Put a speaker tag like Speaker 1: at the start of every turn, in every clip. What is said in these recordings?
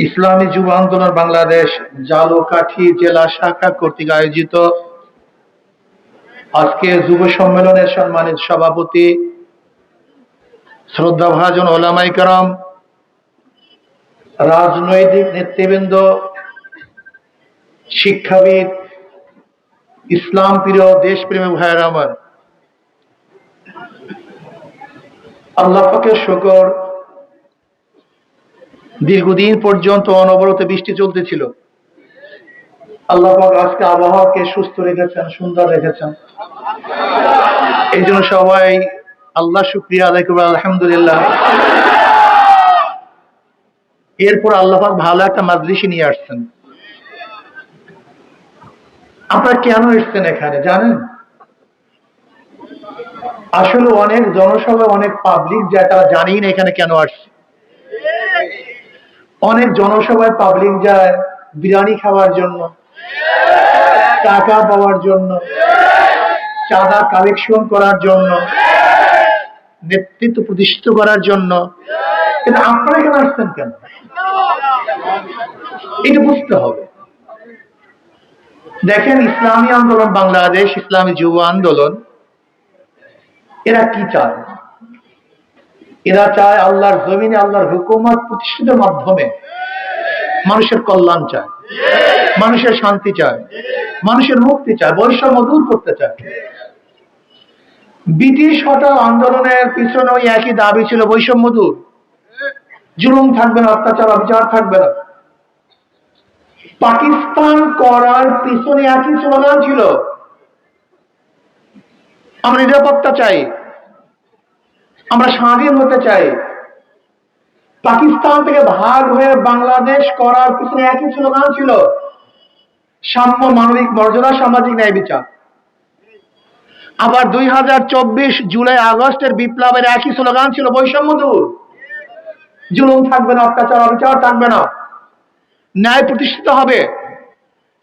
Speaker 1: ইসলামী যুব আন্দোলন বাংলাদেশ জালুকাঠি জেলা শাখা কর্তৃক আয়োজিত আজকে যুব সম্মেলনের সম্মানিত সভাপতি শ্রদ্ধাভাজন ওলামাই কারাম, রাজনৈতিক নেতৃবৃন্দ, শিক্ষাবিদ, ইসলাম প্রিয় দেশপ্রেমী ভাইয়ের আমার। আল্লাহ পাকের শকর দীর্ঘদিন পর্যন্ত অনবরত বৃষ্টি চলতেছিল। আল্লাহ আজকে আবহাওয়াকে সুস্থ রেখেছেন, সুন্দর রেখেছেন। এই জন্য সবাই আল্লাহ শুক্রিয়া আদায় করবে আলহামদুলিল্লাহ। এরপর আল্লাহাক ভালো একটা মাজলিসি নিয়ে আসছেন। আপনারা কেন এসছেন এখানে, জানেন? আসলে অনেক জনসভা অনেক পাবলিক যায় তারা জানেই না এখানে কেন আসছে। অনেক জনসভায় পাবলিক যায়, বিরিয়ানি খাওয়ার জন্য, টাকা পাওয়ার জন্য, চাঁদা কালেকশন করার জন্য, নেতৃত্ব প্রতিষ্ঠিত করার জন্য। কিন্তু আপনারা এখানে আসছেন কেন? এটা বুঝতে হবে। দেখেন, ইসলামী আন্দোলন বাংলাদেশ, ইসলামী যুব আন্দোলন, এরা কি চায়? এরা চায় আল্লাহর জমিনে আল্লাহর হুকুমত প্রতিষ্ঠিতের মাধ্যমে মানুষের কল্যাণ চায়, মানুষের শান্তি চায়, মানুষের মুক্তি চায়, বৈষম্য দূর করতে চায়। ব্রিটিশ হটাও আন্দোলনের পিছনে ওই একই দাবি ছিল, বৈষম্য দূর। জুলুম থাকবে না, অত্যাচার, অবিচার থাকবে না। পাকিস্তান করার পিছনে একই স্লোগান ছিল? আমরা নিরাপত্তা চাই। আমরা স্বাধীন হতে চাই। পাকিস্তান থেকে ভাগ হয়ে বাংলাদেশ করার পিছনে একই স্লোগান ছিল, সাম্য মানবিক মর্যাদা, সামাজিক ন্যায় বিচার। আবার দুই হাজার চব্বিশ জুলাই আগস্টের বিপ্লবের একই স্লোগান ছিল বৈষম্য দূর। জুলুম থাকবে না, অত্যাচার, অবিচার থাকবে না। ন্যায় প্রতিষ্ঠিত হবে।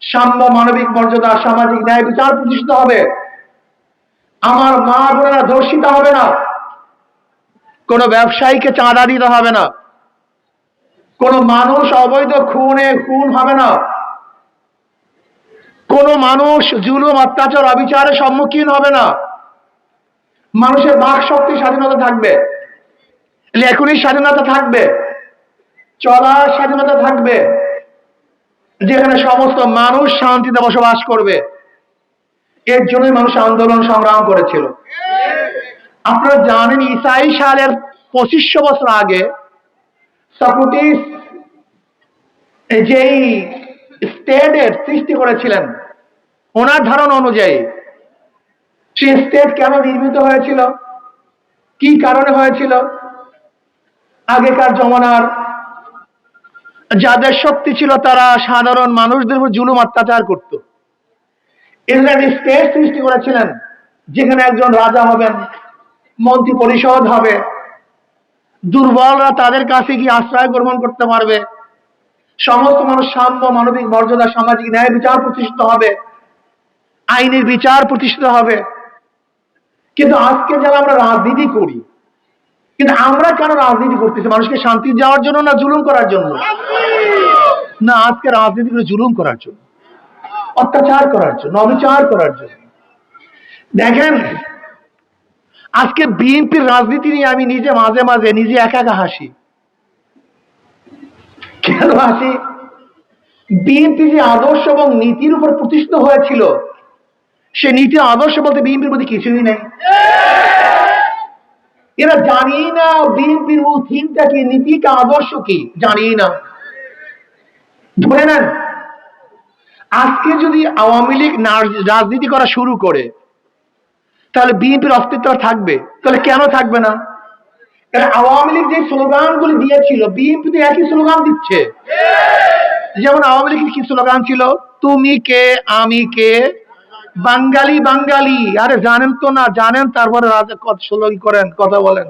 Speaker 1: সাম্য মানবিক মর্যাদা, সামাজিক ন্যায় বিচার প্রতিষ্ঠিত হবে। আমার মা বোনেরা ধর্ষিত হবে না। কোন ব্যবসায়ীকে চাঁদা দিতে হবে না। কোন মানুষ অবৈধ খুনে খুন হবে না। কোন মানুষ জুলুম, অত্যাচার, অবিচারের সম্মুখীন হবে না। মানুষের বাক শক্তি স্বাধীনতা থাকবে। লেখনির স্বাধীনতা থাকবে। চলার স্বাধীনতা থাকবে। যেখানে সমস্ত মানুষ শান্তিতে বসবাস করবে। এর জন্যই মানুষ আন্দোলন সংগ্রাম করেছিল। আপনারা জানেন ইসাই সালের পঁচিশশো বছর আগে যেই স্টেটের সৃষ্টি করেছিলেন, ওনার ধারণা অনুযায়ী সেই স্টেট কেন নির্মিত হয়েছিল, কি কারণে হয়েছিল, আগেকার জমানার যাদের শক্তি ছিল তারা সাধারণ মানুষদের উপর জুলুম অত্যাচার করত। ইংল্যান্ড স্টেট সৃষ্টি করেছিলেন, যেখানে একজন রাজা হবেন মন্ত্রী পরিষদ হবে। দুর্বলরা তাদের কাছে গিয়ে আশ্রয় গ্রহণ করতে পারবে। সমস্ত মানুষ সাম্য, মানবিক মর্যাদা, সামাজিক ন্যায় বিচার প্রতিষ্ঠিত হবে। আইনের বিচার প্রতিষ্ঠিত হবে। কিন্তু আজকে যারা আমরা রাজনীতি করি, কিন্তু আমরা কেন রাজনীতি করতেছি? মানুষকে শান্তি যাওয়ার জন্য না জুলুম করার জন্য? না, আজকে রাজনীতি করে জুলুম করার জন্য, অত্যাচার করার জন্য, অবিচার করার জন্য। দেখেন আজকে বিএনপির রাজনীতি নিয়ে আমি নিজে মাঝে মাঝে নিজে একা একা হাসি। কেন হাসি? বিএনপি যে আদর্শ এবং নীতির উপর প্রতিষ্ঠিত হয়েছিল, সে নীতি আদর্শ বলতে বিএনপির মধ্যে কিছুই নেই। এরা জানি না বিএনপির মূল থিমটা কি নীতিকা আদর্শ কি? জানি না। ধরে নেন, আজকে যদি আওয়ামী লীগ রাজনীতি করা শুরু করে তাহলে বিএনপির অস্তিত্ব থাকবে? তাহলে কেন থাকবে না? আওয়ামী লীগ যে স্লোগান গুলি দিয়েছিল, বিএনপি তো একই স্লোগান দিচ্ছে। যেমন আওয়ামী লীগের কি স্লোগান ছিল? তুমি কে, আমি কে? বাঙালি বাঙালি। আরে জানেন তো না, জানেন, তারপরে স্লোগান করেন, কথা বলেন।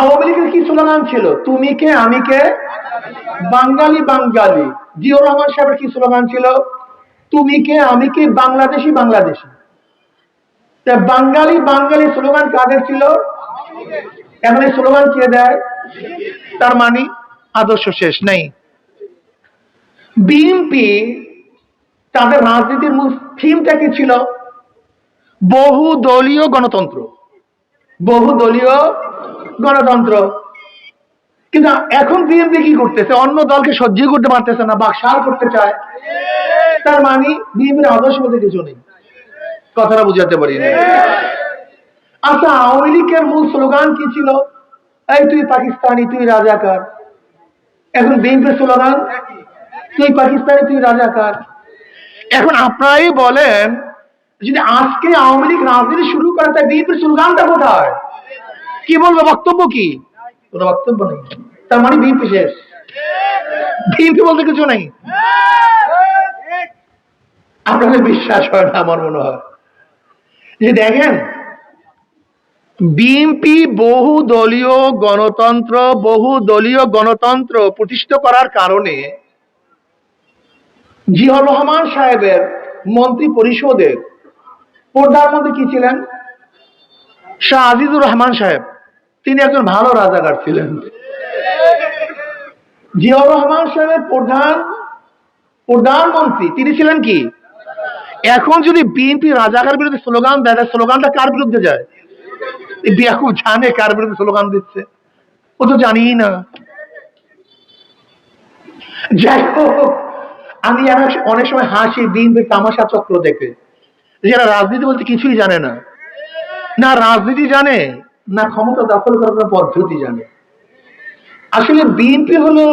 Speaker 1: আওয়ামী লীগের কি স্লোগান ছিল? তুমি কে, আমি কে? বাঙালি বাঙালি। জিয়র রহমান সাহেবের কি স্লোগান ছিল? তুমি কে, আমি কে? বাংলাদেশি বাংলাদেশি। বাঙালি বাঙালি স্লোগান কাদের ছিল? এখন স্লোগান কে দেয়? তার মানে আদর্শ শেষ নেই। বিএনপি তাদের রাজনীতির মূল থিমটা কি ছিল? বহু দলীয় গণতন্ত্র। বহু দলীয় গণতন্ত্র। কিন্তু এখন বিএনপি কি করতেছে? অন্য দলকে সহ্য করতে পারতেছে না, বাকশাল করতে চায়। তার মানে বিএনপির আদর্শ বলতে কিছু নেই। কথাটা বুঝাতে পারি না আচ্ছা আওয়ামী লীগের মূল স্লোগান কি ছিল? এই তুই পাকিস্তানি, তুই রাজাকার। এখন বিএনপির স্লোগান, তুই পাকিস্তানি, তুই রাজাকার। এখন আপনারাই বলেন, যদি আজকে আওয়ামী লীগ রাজনীতি শুরু করে, তাই বিএনপির স্লোগানটা কোথায়? কি বলবে, বক্তব্য কি? কোনো বক্তব্য নেই। তার মানে বিএনপি শেষ। বিএনপি বলতে কিছু নেই। আপনাদের বিশ্বাস হয় না, আমার মনে হয়। যে দেখেন, বিএনপি বহু দলীয় গণতন্ত্র বহু দলীয় গণতন্ত্র প্রতিষ্ঠা করার কারণে জিয়াউর রহমান সাহেবের মন্ত্রী পরিষদের প্রধানমন্ত্রী কি ছিলেন? শাহ আজিজুর রহমান সাহেব। তিনি একজন ভালো রাজাকার ছিলেন। জিয়াউর রহমান সাহেবের প্রধান, প্রধানমন্ত্রী তিনি ছিলেন কি? এখন যদি বিএনপি রাজাকার বিরুদ্ধে স্লোগান দেয়, তাহলে স্লোগানটা কার বিরুদ্ধে যায়? বিয়াকু জানে কার বিরুদ্ধে স্লোগান দিচ্ছে। ও তো জানিই না। যাই আমি অনেক সময় হাসি বিএনপি তামাশা চক্র দেখে। যারা রাজনীতি বলতে কিছুই জানে না। না রাজনীতি জানে, না ক্ষমতা দখল করার পদ্ধতি জানে। আসলে বিএনপি হলো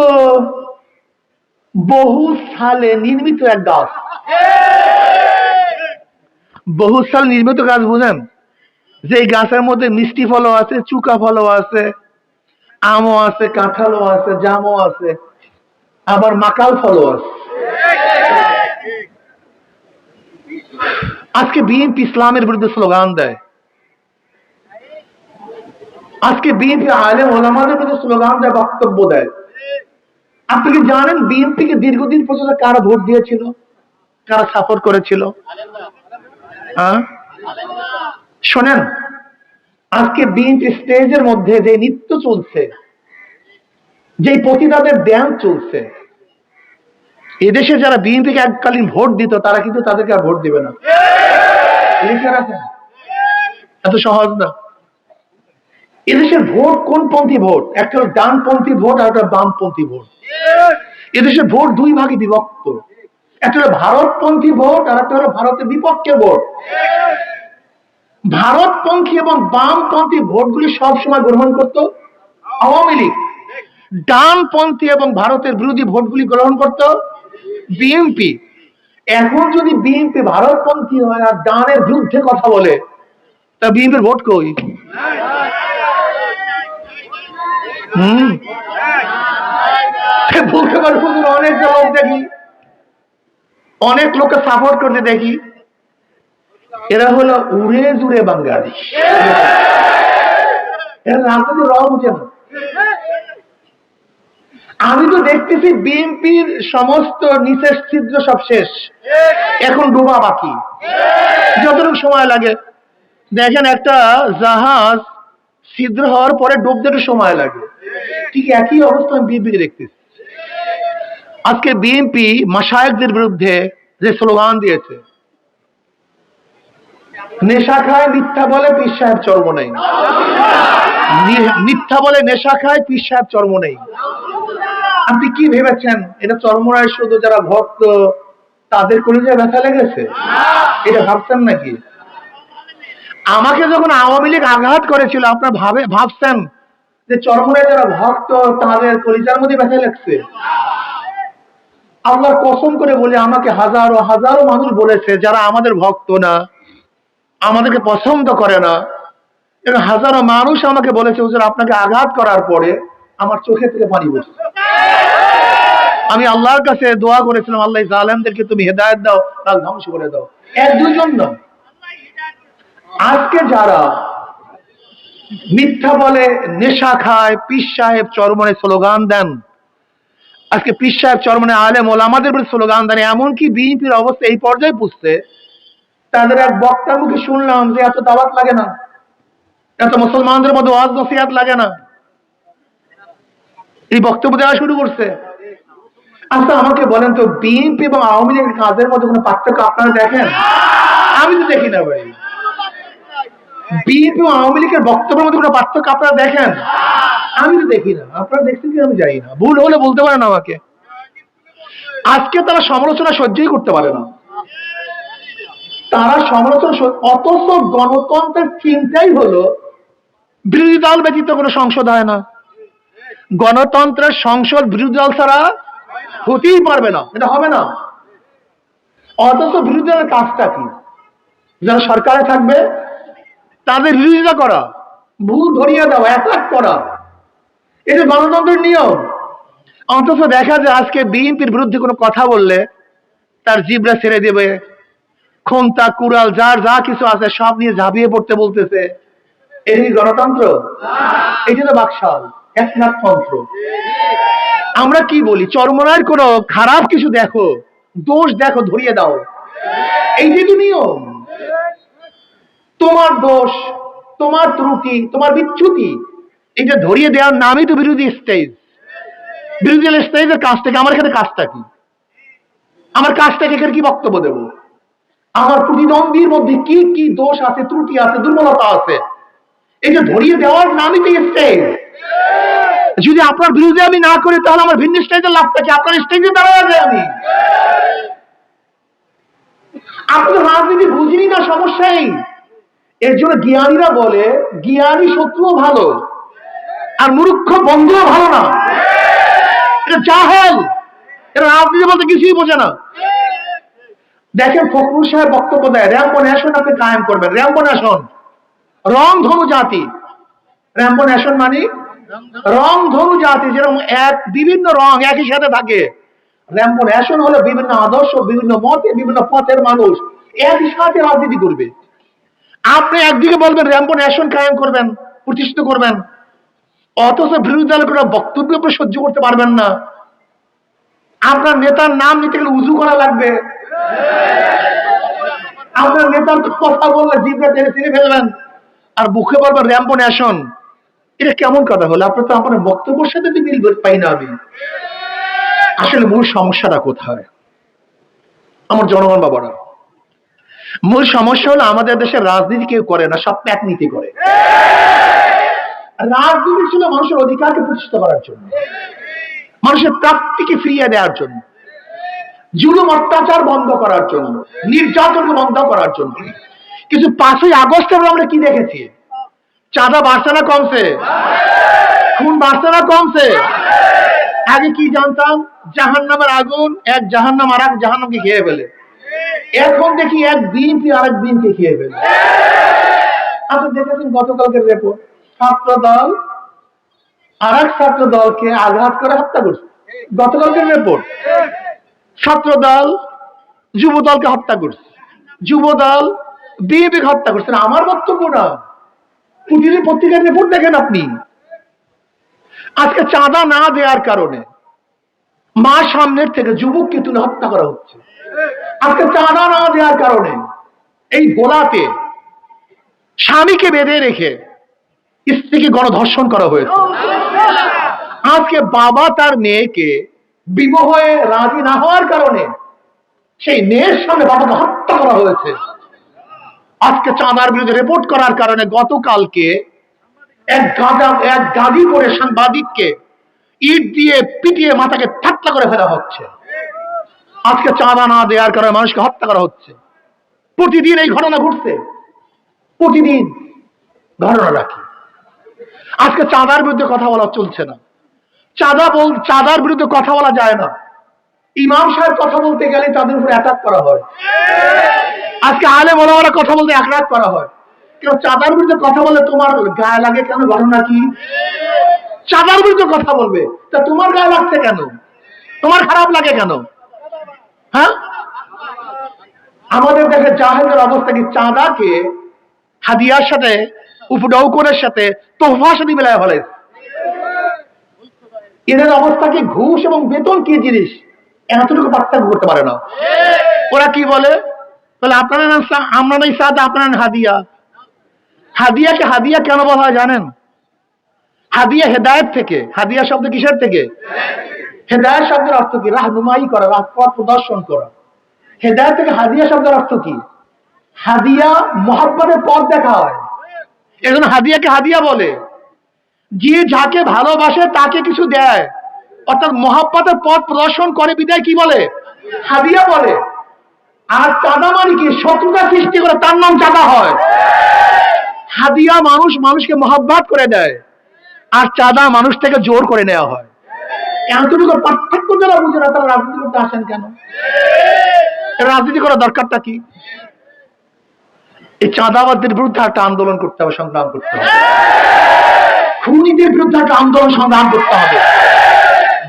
Speaker 1: বহু সালে নির্মিত এক গাছ। বহু সাল নির্মিত গাছ বুঝেন? যে গাছের মধ্যে মিষ্টি ফলও আছে, চুকা ফলও আছে, আমও আছে, কাঁঠালও আছে, জামও আছে, আবার মাকাল ফলও আছে। আজকে বিএনপি ইসলামের বিরুদ্ধে স্লোগান দেয়। আজকে বিএনপি আলেম ওলামাদের বিরুদ্ধে স্লোগান দেয়, বক্তব্য দেয়। আপনি কি জানেন বিএনপি কে দীর্ঘদিন পর্যন্ত কারা ভোট দিয়েছিল? কারা সাপোর্ট করেছিল? শোনেন, আজকে বিএনপি স্টেজের মধ্যে যে নৃত্য চলছে যে পতিতাদের ড্যান্স চলছে, এদেশে যারা বিএনপিকে এককালীন ভোট দিত, তারা কিন্তু তাদেরকে আর ভোট দিবে না। এত সহজ না। এদেশের ভোট কোন পন্থী ভোট? একটা ডানপন্থী ভোট আর একটা বামপন্থী ভোট। এদেশের ভোট দুই ভাগে বিভক্ত। একটা হলো ভারতপন্থী ভোট আর একটা হলো ভারতের বিপক্ষে ভোট। ভারতপন্থী এবং বামপন্থী ভোটগুলি সবসময় গ্রহণ করত আওয়ামী লীগ। ডানপন্থী এবং ভারতের বিরোধী ভোটগুলি গ্রহণ করত বিএনপি। এখন যদি বিএনপি ভারতপন্থী হয় আর ডানের বিরুদ্ধে কথা বলে, তা বিএনপির ভোট কই? হুম? বলতে পারব অনেক লোক দেখি। অনেক লোককে সাপোর্ট করতে দেখি। এরা হলো উড়ে জুড়ে বাঙালি। আমি তো দেখতেছি বিএনপির সমস্ত নিচের ছিদ্র সব শেষ। এখন ডোবা বাকি। যতটুকু সময় লাগে। দেখেন একটা জাহাজ ছিদ্র হওয়ার পরে ডুবতে একটু সময় লাগে। ঠিক একই অবস্থা আমি বিএনপিকে দেখতেছি। আজকে বিএনপি মাসায়কদের বিরুদ্ধে যে স্লোগান দিয়েছে। নেশা খায়, মিথ্যা বলে পীর সাহেব চর্ম নেই। মিথ্যা বলে নেশা খায়, পীর সাহেব চর্ম নেই। আপনি কি ভেবেছেন? এটা চর্মরায় শুধু যারা ভক্ত, তাদের কলিজায় ব্যথা লেগেছে? এটা ভাবছেন নাকি? আমাকে যখন আওয়ামী লীগ আঘাত করেছিল, আপনার ভাবে ভাবছেন যে চরমনের যারা ভক্ত, তাদের কলিজার মধ্যে ব্যথা লাগছে? আল্লাহর কসম করে বলি, আমাকে হাজারো হাজারো মানুষ বলেছে যারা আমাদের ভক্ত না, আমাদেরকে পছন্দ করে না। এবং হাজারো মানুষ আমাকে বলেছে, হুজুর, আপনাকে আঘাত করার পরে আমার চোখে থেকে পানি পড়ছে। আমি আল্লাহর কাছে দোয়া করেছিলাম, আল্লাহ জালেমদেরকে তুমি হেদায়ত দাও কাল ধ্বংস করে দাও। এক দুজন না। আজকে যারা মিথ্যা বলে, নেশা খায় পীর সাহেব চরমনে স্লোগান দেন আজকে সাহেব চরমনে আলেম আমাদের বিরুদ্ধে স্লোগান দেন, এমনকি বিএনপির অবস্থা এই পর্যায়ে পুষছে তাদের এক বক্তার মুখে শুনলাম যে এত দাওয়াত লাগে না, এত মুসলমানদের মধ্যে ওয়াজ নসিহাত লাগে না। এই বক্তব্য দেওয়া শুরু করছে। আচ্ছা আমাকে বলেন তো, বিএনপি এবং আওয়ামী লীগের কাজের মধ্যে কোনো পার্থক্য আপনারা দেখেন? আমি তো দেখি না ভাই। বিএনপি এবং আওয়ামী লীগের বক্তব্যের মধ্যে কোনো পার্থক্য আপনারা দেখেন? আমি তো দেখি না, আপনারা দেখছেন কি আমি জানি না। ভুল হলে বলতে পারেন আমাকে। আজকে তারা সমালোচনা সহ্যই করতে পারে না। তারা সমালোচনা অথচ গণতন্ত্রের চিন্তাই হলো, বিরোধী দল ব্যতীত কোনো সংসদ হয় না। গণতন্ত্রের সংসদ বিরোধী দল ছাড়া হতেই পারবে না, এটা হবে না। অথচ বিরোধী দলের কাজটা কি? যারা সরকারে থাকবে, তাদের বিরোধিতা করা, ভুল ধরিয়ে দেওয়া অ্যাটাক করা। এটা গণতন্ত্রের নিয়ম। অথচ দেখা যায় আজকে বিএনপির বিরুদ্ধে কোনো কথা বললে তার জিবরা ছেড়ে দেবে। খন্তা কুড়াল, যার যা কিছু আছে সব নিয়ে ঝাঁপিয়ে পড়তে বলতেছে। এই গণতন্ত্র? এটা তো বাকশাল একনাথতন্ত্র আমরা কি বলি? চরমনার কোনো খারাপ কিছু দেখো, দোষ দেখো, ধরিয়ে দাও। এইটাই তো নিয়ম। তোমার দোষ, তোমার ত্রুটি, তোমার বিচ্যুতি এটা ধরিয়ে দেওয়ার নামই তো বিরোধী স্টেজ বিরোধী স্টেজের কাজটা কি? আমার এখানে কাজটা কি? আমার কাজটাকে এখানে কি বক্তব্য দেব? আমার প্রতিদ্বন্দ্বীর মধ্যে কি কি দোষ আছে, ত্রুটি আছে, দুর্বলতা আছে? এটা ধরিয়ে দেওয়ার নামই তো স্টেজ যদি আপনার বিরুদ্ধে আমি না করি, তাহলে আমার ভিন্ন স্টেজের লাভটা কি? আপনার স্টেজে যায় আমি। আপনি রাজনীতি বুঝিনি না সমস্যাই এর জন্য জ্ঞানীরা বলে, জ্ঞানী শত্রুও ভালো। আর মূর্খ বন্ধুও ভালো না। এটা জাহেল। এটা রাজনীতি বলতে কিছুই বোঝে না। দেখেন ফখরুল সাহেব বক্তব্য দেয় র্যাম্পো ন্যাশন আপনি কায়েম করবেন। র্যাম্পো ন্যাশন। রং ধনু জাতি। র্যাম্পো ন্যাশন মানে রং ধনু জাতি, যেরকম এক বিভিন্ন রং একই সাথে থাকে। র্যাম্পন ন্যাশন হলো বিভিন্ন আদর্শ, বিভিন্ন মতে, বিভিন্ন পথের মানুষ একই সাথে রাজনীতি করবে। আপনি একদিকে বলবেন র্যাম্পন ন্যাশন কায়েম করবেন, প্রতিষ্ঠিত করবেন। অথচ বিরোধী দলের কোনো বক্তব্য সহ্য করতে পারবেন না। আপনার নেতার নাম নিতে গেলে উজু করা লাগবে। আপনার নেতার কথা বললে জিভটা টেনে ছিঁড়ে ফেলবেন। আর মুখে বলবেন, র্যাম্পো ন্যাশন। এটা কেমন কথা হলো? আপনার তো আপনার বক্তব্যের সাথে মিল পাই না আমি। আসলে মূল সমস্যাটা কোথায়? আমার জনগণ বাবারা, মূল সমস্যা হলো আমাদের দেশের রাজনীতি কেউ করে না, সব প্যাক নীতি করে। রাজনীতি ছিল মানুষের অধিকারকে প্রতিষ্ঠিত করার জন্য, মানুষের প্রাপ্তিকে ফিরিয়ে দেওয়ার জন্য, জুলুম, অত্যাচার বন্ধ করার জন্য, নির্যাতনকে বন্ধ করার জন্য। কিন্তু পাঁচই আগস্টে আমরা কি দেখেছি? চাঁদা বাড়ছে না কমছে? খুন বাড়ছে না কমছে? আগে কি জানতাম? জাহান নামের আগুন, এক জাহান নাম আর এক জাহান নামকে খেয়ে ফেলে। এখন দেখি এক বিএনপি আর এক বিএনপি খেয়ে ফেলে। আপনি দেখেছেন গতকালকে রেপোর্ট ছাত্র দল আর এক ছাত্র দলকে আঘাত করে হত্যা করছে। রিপোর্ট ছাত্র দল যুব দলকে হত্যা করছে। যুব দল বিএনপি হত্যা করছে। আমার বক্তব্য না। প্রতিদিন পত্রিকার রিপোর্ট দেখেন আপনি। আজকে চাঁদা না দেওয়ার কারণে মা সামনের থেকে যুবককে তুলে হত্যা করা হচ্ছে। আজকে চাঁদা না দেওয়ার কারণে এই ভোলাতে স্বামীকে বেঁধে রেখে স্ত্রীকে গণধর্ষণ করা হয়েছে। আজকে বাবা তার মেয়েকে বিবাহ রাজি না হওয়ার কারণে সেই মেয়ের সামনে বাবাকে হত্যা করা হয়েছে। আজকে চাঁদার বিরুদ্ধে রিপোর্ট করার কারণে গতকালকে এক গাদা, এক গাদি করে সাংবাদিককে ইট দিয়ে পিটিয়ে মাথাকে ঠাট্টা করে ফেলা হচ্ছে। আজকে চাঁদা না দেওয়ার কারণে মানুষকে হত্যা করা হচ্ছে। প্রতিদিন এই ঘটনা ঘটছে। প্রতিদিন ঘটনা রাখি আজকে চাঁদার বিরুদ্ধে কথা বলা চলছে না। চাঁদা বল, চাঁদার বিরুদ্ধে কথা বলা যায় না। ইমাম সাহেব কথা বলতে গেলে তাদের উপরে অ্যাটাক করা হয়। আজকে আলে মনোমারা কথা বলতে অ্যাটাক করা হয়। কেউ চাঁদার বিরুদ্ধে কথা বলে তোমার গায়ে লাগে কেন ঘটনা কি চাঁদার বিরুদ্ধে কথা বলবে, তা তোমার গায়ে লাগছে কেন? তোমার খারাপ লাগে কেন? হ্যাঁ? আমাদের দেশে জাহেজের অবস্থা কি? চাঁদাকে, হাদিয়ার সাথে উপডৌকনের সাথে তোফার সাথে মিলায় ফেলেছে এদের অবস্থা কি ঘুষ এবং বেতন কি জিনিস? এতটুকু পার্থক্য করতে পারে না। ওরা কি বলে? বলে, আপনারা আমরা নাই সাদ, আপনারা হাদিয়া। হাদিয়াকে হাদিয়া কেন বলা হয় জানেন? হাদিয়া হেদায়েত থেকে। হাদিয়া শব্দ কিসের থেকে? হেদায়েত শব্দের অর্থ কি? রাহনুমাই করা রাহ পথ প্রদর্শন করা। হেদায়েত থেকে হাদিয়া শব্দের অর্থ কি? হাদিয়া মহাব্বতের পথ দেখা হয়। এজন্য হাদিয়াকে হাদিয়া বলে। যে যাকে ভালোবাসে, তাকে কিছু দেয়। অর্থাৎ মহাব্বতের পথ প্রদর্শন করে বিদায় কি বলে? হাদিয়া বলে। আর চাঁদা মানে কি? শত্রুতা সৃষ্টি করে, তার নাম চাঁদা হয়। হাদিয়া মানুষ মানুষকে মহাব্বাত করে দেয়। আর চাঁদা মানুষ থেকে জোর করে নেওয়া হয়। এতটুকু পার্থক্য যারা বুঝে না, তারা রাজনীতি করতে আসেন কেন? রাজনীতি করার দরকারটা কি? এই চাঁদাবাদদের বিরুদ্ধে একটা আন্দোলন করতে হবে, সংগ্রাম করতে হবে। খুনিদের বিরুদ্ধে একটা আন্দোলন, সংগ্রাম করতে হবে।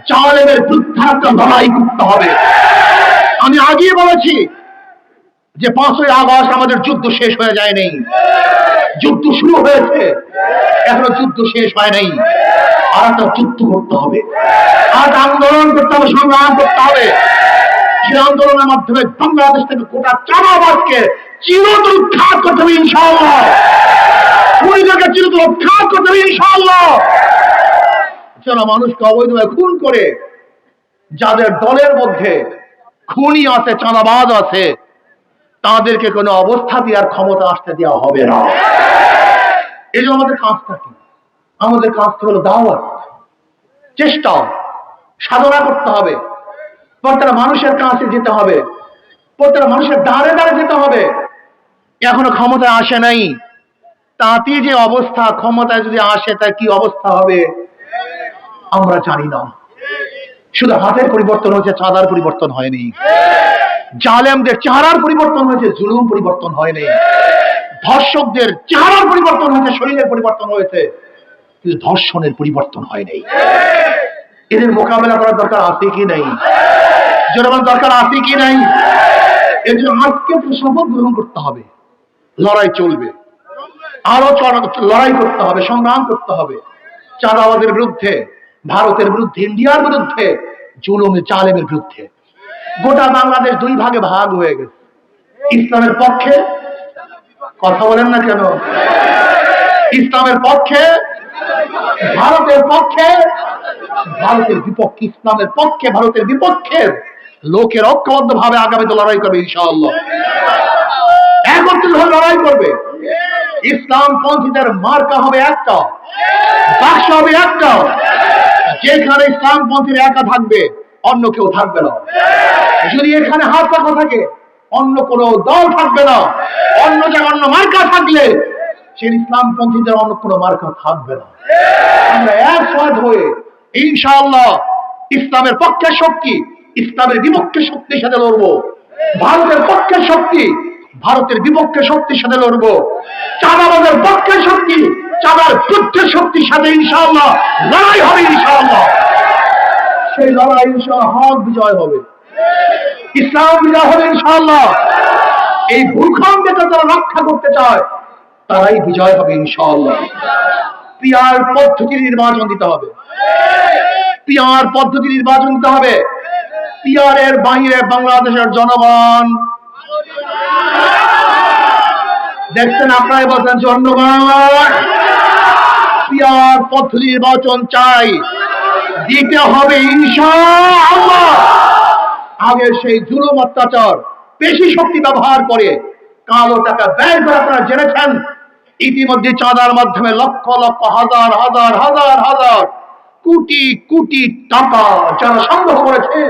Speaker 1: জালেমের বিরুদ্ধে একটা লড়াই করতে হবে। আমি আগেই বলেছি যে পাঁচই আগস্ট আমাদের যুদ্ধ শেষ হয়ে যায় নেই যুদ্ধ শুরু হয়েছে, এখনও যুদ্ধ শেষ হয় নাই। আর একটা যুদ্ধ করতে হবে। আর আন্দোলন করতে হবে, সংগ্রাম করতে হবে। যে আন্দোলনের মাধ্যমে বাংলাদেশ থেকে গোটা চামাবাদকে চিরতর উৎখাত করতে হবে ইনশাআল্লাহ। খুনিদেরকে উৎখাত করতে হবে ইনশাআল্লাহ। যারা মানুষকে অবৈধভাবে খুন করে যাদের দলের মধ্যে খুনি আছে, চাঁদাবাজ আছে, তাদেরকে কোনো অবস্থাতেই আর ক্ষমতা আসতে দেওয়া হবে না। এই আমাদের কাজটা কি? আমাদের কাজটা হলো দাওয়াত। চেষ্টা। সাধনা করতে হবে। প্রত্যেকটা মানুষের কাছে যেতে হবে। প্রত্যেকটা মানুষের দাঁড়ে দাঁড়ে যেতে হবে। এখনও ক্ষমতায় আসে নাই। তাতে যে অবস্থা, ক্ষমতায় যদি আসে, তার কি অবস্থা হবে? আমরা জানি না। শুধু হাতের পরিবর্তন হয়েছে, চাঁদার পরিবর্তন হয়নি। জালেমদের চেহারার পরিবর্তন হয়েছে, জুলুম পরিবর্তন হয়নি। ধর্ষকদের চেহারার পরিবর্তন হয়েছে, শরীরের পরিবর্তন হয়েছে। কিন্তু ধর্ষণের পরিবর্তন হয়নি। এদের মোকাবেলা করার দরকার আছে কি নাই? জনগণ দরকার আছে কি নাই? এর জন্য আজকে তো শপথ গ্রহণ করতে হবে। লড়াই চলবে। আরও লড়াই করতে হবে, সংগ্রাম করতে হবে। চাঁদাবাদের বিরুদ্ধে, ভারতের বিরুদ্ধে, ইন্ডিয়ার বিরুদ্ধে, জুলুম চালেমের বিরুদ্ধে। গোটা বাংলাদেশ দুই ভাগে ভাগ হয়ে গেছে। ইসলামের পক্ষে কথা বলেন না কেন? ইসলামের পক্ষে, ভারতের পক্ষে ভারতের বিপক্ষে, ইসলামের পক্ষে, ভারতের বিপক্ষে লোকের ঐক্যবদ্ধ ভাবে আগামীতে লড়াই করবে ইনশাআল্লাহ। একত্রিত হয়ে লড়াই করবে। ইসলাম পন্থীদের মার্কা হবে একটা, বাক্স হবে একটা। যেখানে ইসলাম পন্থীর একা থাকবে, অন্য কেউ থাকবে না। যদি এখানে হাত পাখা থাকে, অন্য কোনো দল থাকবে না। অন্য জায়গায় অন্য মার্কা থাকলে সে ইসলাম পন্থীদের অন্য কোনো মার্কা থাকবে না। আমরা একসাথ হয়ে ইনশাআল্লাহ, ইসলামের পক্ষে শক্তি, ইসলামের বিপক্ষে শক্তির সাথে লড়বো। ভারতের পক্ষে শক্তি, ভারতের বিপক্ষে শক্তির সাথে লড়বো। চাঁদাবাদের পক্ষে শক্তি, চাঁদার বিরুদ্ধে শক্তির সাথে ইনশাআল্লাহ লড়াই হবে ইনশাআল্লাহ। সেই লড়াই ইনশাআল্লাহ হক বিজয় হবে। ইসলাম বিজয় হবে ইনশাআল্লাহ। এই ভূখণ্ডকে যারা রক্ষা করতে চায়, তারাই বিজয় হবে ইনশাআল্লাহ। পিয়ার পদ্ধতি নির্বাচন দিতে হবে। পিয়ার পদ্ধতি নির্বাচন দিতে হবে। পিয়ারের বাহিরে বাংলাদেশের জনগণ। দেখছেন আপনারাই বলছেন, জনগণ। পিয়ার পদ্ধতি নির্বাচন চাই। দিতে হবে ইনশাআল্লাহ। আগে সেই জুলুম অত্যাচার বেশি শক্তি ব্যবহার করে কালো টাকা ব্যয় করে আপনারা জেনেছেন। ইতিমধ্যে চাঁদার মাধ্যমে লক্ষ লক্ষ, হাজার হাজার হাজার হাজার কোটি কোটি টাকা যারা সংগ্রহ করেছে।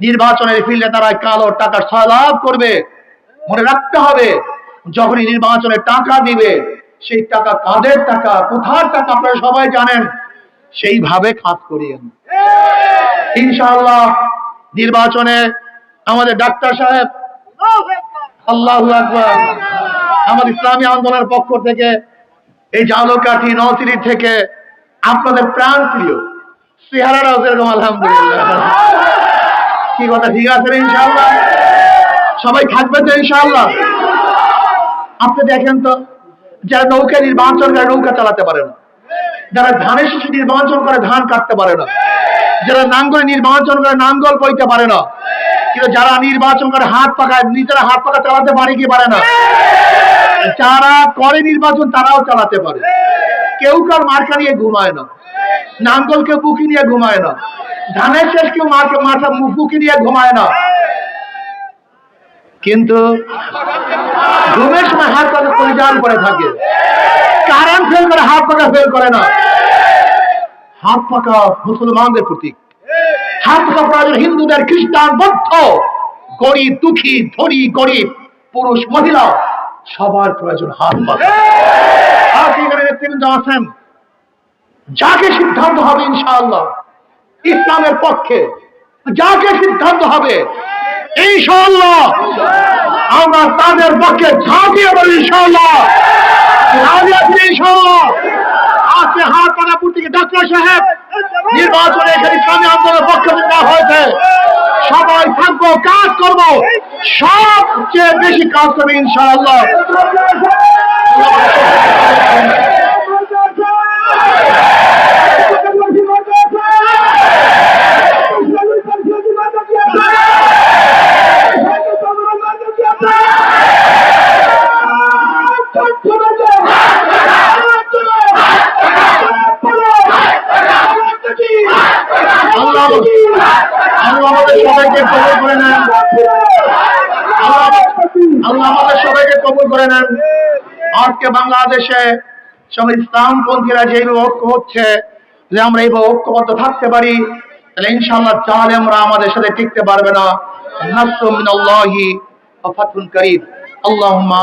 Speaker 1: নির্বাচনের ফিল্ডে তারা কালো টাকা লাভ করবে। মনে রাখতে হবে, যখনই নির্বাচনে টাকা দিবে, সেই টাকা কাদের টাকা, কোথার টাকা, আপনারা সবাই জানেন, সেইভাবে খাত করিয়েন ইনশাআল্লাহ নির্বাচনে আমাদের ডাক্তার সাহেব, আল্লাহ আমাদের ইসলামী আন্দোলনের পক্ষ থেকে, এই জালকাঠি নলচিরি থেকে আপনাদের প্রাণ প্রিয় চেহারাটাও সেরকম আলহামদুলিল্লাহ। কি কথা, ঠিক আছে রে ইনশাআল্লাহ? সবাই থাকবে তো ইনশাআল্লাহ? আপনি দেখেন তো, যারা নৌকা নির্বাচন করে নৌকা চালাতে পারে না, যারা ধানের শিশু নির্বাচন করে ধান কাটতে পারে না, যারা নাঙ্গল নির্বাচন করে নাঙ্গল বইতে পারে না, কিন্তু যারা নির্বাচন করে হাত পাকায় নিজেরা হাত পাকা চালাতে পারে কি পারে না? যারা করে নির্বাচন, তারাও চালাতে পারে। কেউ কার মার্কা নিয়ে ঘুমায় না। নাঙ্গল কেউ বুকি নিয়ে ঘুমায় না। ধানের শেষ কেউ মার্কা মাথা বুকি নিয়ে ঘুমায় না। কিন্তু ঘুমের সময় হাত পাকা পরিচালন করে থাকে। কারেন্ট ফেল করে হাত পাকা ফেল করে না। হাত পাকা মুসলমানদের প্রতীক। হাত পাকা প্রয়োজন হিন্দুদের খ্রিস্টান, বৌদ্ধ, গরিব, দুঃখী, ধনী, গরিব, পুরুষ, মহিলা, সবার প্রয়োজন হাত পাকা এখানে আছেন যাকে সিদ্ধান্ত হবে ইনশাআল্লাহ, ইসলামের পক্ষে, যাকে সিদ্ধান্ত হবে ইনশাআল্লাহ, আমরা তাদের পক্ষে ঝাঁপিয়ে বলি ইনশাআল্লাহ। আজকে হাত থেকে ডাক্তার সাহেব, নির্বাচনে এখানে ইসলামী আন্দোলনের পক্ষে হয়েছে সবাই থাকব, কাজ করব, সবচেয়ে বেশি কাজ করবে ইনশাআল্লাহ আল্লাহ আল্লাহ আমাদের সবাইকে কবল করে নেন আল্লাহ আল্লাহ আমাদের সবাইকে কবল করে নেন আজকে বাংলাদেশে সব ইসলামপন্থীরা যেভাবে ঐক্য হচ্ছে, যে আমরা এইভাবে ঐক্যবদ্ধ থাকতে পারি, তাহলে ইনশাল্লাহ তাহলে আমরা আমাদের সাথে টিকতে পারবে না। নাসরুম মিনাল্লাহি ওয়া করিম। আল্লাহুম্মা